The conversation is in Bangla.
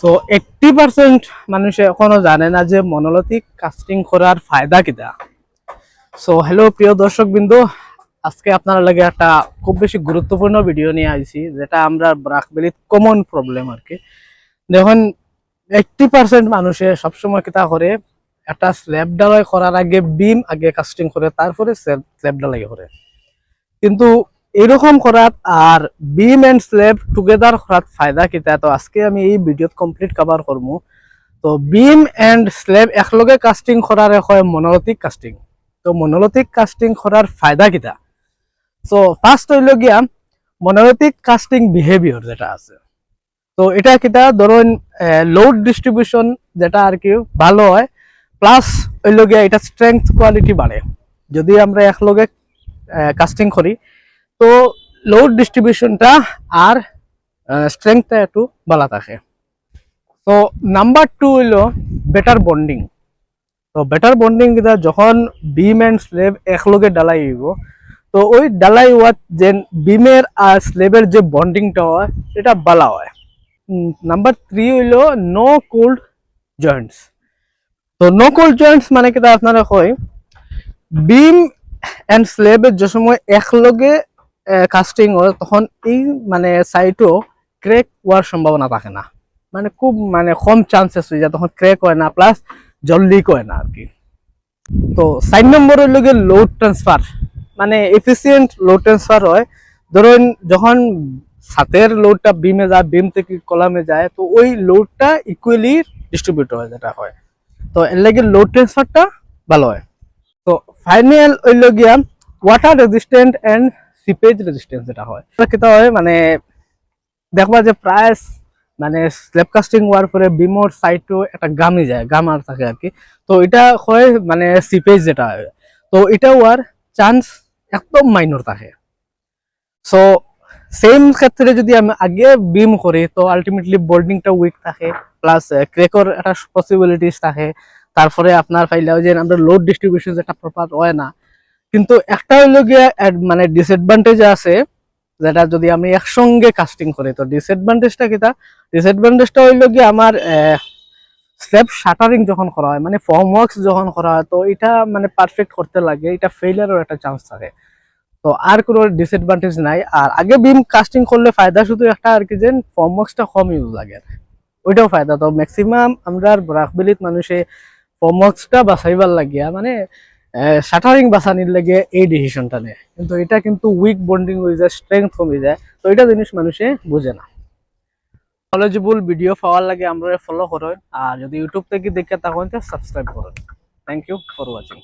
সো এইটটি পার্সেন্ট মানুষে এখনও জানে না যে মনোলতিক কাস্টিং করার ফায়দা কিটা সো হ্যালো প্রিয় দর্শক বিন্দু আজকে আপনার লাগে একটা খুব বেশি গুরুত্বপূর্ণ ভিডিও নিয়ে আইছি, যেটা আমরা ব্রাকবেলিত কমন প্রবলেম আর কি। দেখুন এইটটি পার্সেন্ট মানুষে সবসময় কিতা করে, একটা স্ল্যাব ডালাই করার আগে বিম আগে কাস্টিং করে, তারপরে স্ল্যাব ডালাই করে। কিন্তু এরকম করাত আর বিম এন্ড স্ল্যাব টুগেদার করাত ফায়দা কিতা তো আজকে আমি এই ভিডিওত কমপ্লিট কভার করব তো বিম এন্ড স্ল্যাব একলগে কাস্টিং করার হয় মনোলতিক কাস্টিং তো মনোলতিক কাস্টিং করার ফায়দা কিতা সো ফার্স্ট হইল গিয়া মনোলতিক কাস্টিং বিহেভিয়র যেটা আছে। তো এটা কিতা ধরুন লোড ডিস্ট্রিবিউশন যেটা আর কি, ভালো হয়। প্লাস হইল গিয়া এটা স্ট্রেংথ কোয়ালিটি বাড়ে যদি আমরা একলগে কাস্টিং করি তো লোড ডিস্ট্রিবিউশনটা আর স্ট্রেংথটা একটু ভালো থাকে তো নাম্বার টু হইল বেটার বন্ডিং তো বেটার বন্ডিং যখন বিম অ্যান্ড স্লেব একলগে ডালাই হইব, তো ওই ডালাই হওয়ার যে বিমের আর স্লেবের যে বন্ডিংটা হয় এটা বালা হয়। নাম্বার থ্রি হইল নো কোল্ড জয়েন্টস তো নো কোল্ড জয়েন্টস মানে কিটা আপনারা কয় বিম অ্যান্ড স্লেবের যে সময় একলগে কাস্টিং হয় তখন এই মানে সাইটও ক্র্যাক হওয়ার সম্ভাবনা থাকে না। মানে খুব মানে কম চান্সেস হয়ে যায়, তখন ক্র্যাক হয় না প্লাস জল লিক হয় না আর কি। তো সাইড নম্বর হইল গিয়ে লোড ট্রান্সফার মানে এফিসিয়েন্ট লোড ট্রান্সফার হয়। ধরুন, যখন ছাতের লোডটা বিমে যায় বিম থেকে কলামে যায়, তো ওই লোডটা ইকুয়ালি ডিস্ট্রিবিউট হয়, যেটা হয়। তো এর লাগে লোড ট্রান্সফারটা ভালো হয়। তো ফাইনাল হইল গিয়া water resistant and seepage resistance যেটা হয়। এটা হয় মানে দেখবা যে প্রায় মানে স্ল্যাব কাস্টিং হওয়ার পরে বিমোর সাইডও একটা গামি যায় গামার থাকে আর কি। তো এটা হয় মানে সিপেজ যেটা হয়। তো এটা হওয়ার চান্স একদম মাইনর থাকে। সো সেম ক্ষেত্রে যদি আমি আগে বিম করি, তো আলটিমেটলি বোল্ডিংটা উইক থাকে প্লাস ক্রেকর একটা পসিবিলিটিস থাকে। তারপরে আপনার ফাইলেও যে আমরা লোড ডিস্ট্রিবিউশন যেটা প্রপার হয় না। কিন্তু একটা হইল গিয়ে মানে ডিসঅ্যাডভান্টেজ আছে, যেটা যদি আমি একসঙ্গে কাস্টিং করি, তো ডিসঅ্যাডভান্টেজটা কিটা ডিসঅ্যাডভান্টেজটা হইল গিয়ে আমার স্ল্যাব শাটারিং যখন করা হয় মানে ফর্ম ওয়ার্কস যখন করা হয়, তো এটা মানে পারফেক্ট করতে লাগে, এটা ফেইলারও একটা চান্স থাকে। তো আর কোনো ডিসঅ্যাডভান্টেজ নাই, আর আগে বিম কাস্টিং করলে ফায়দা শুধু একটা আর কি, যে ফর্ম ওয়ার্কসটা কম ইউজ লাগে ওইটাও ফায়দা, তো ম্যাক্সিমাম আমরা ব্রাকবেলিত মানুষে ফর্ম ওয়ার্কসটা বাছাইবার লাগিয়া মানে শাটারিং বাঁচানির লাগে এই ডিসিশনটা নেয় কিন্তু এটা কিন্তু উইক বন্ডিং হয়ে যায় স্ট্রেংথ কমে যায়। তো এটা জিনিস মানুষে বোঝে না। নলেজেবল ভিডিও পাওয়ার লাগে আমরা ফলো করেন। আর যদি ইউটিউব থেকে দেখে তখন সাবস্ক্রাইব করেন। Thank you for watching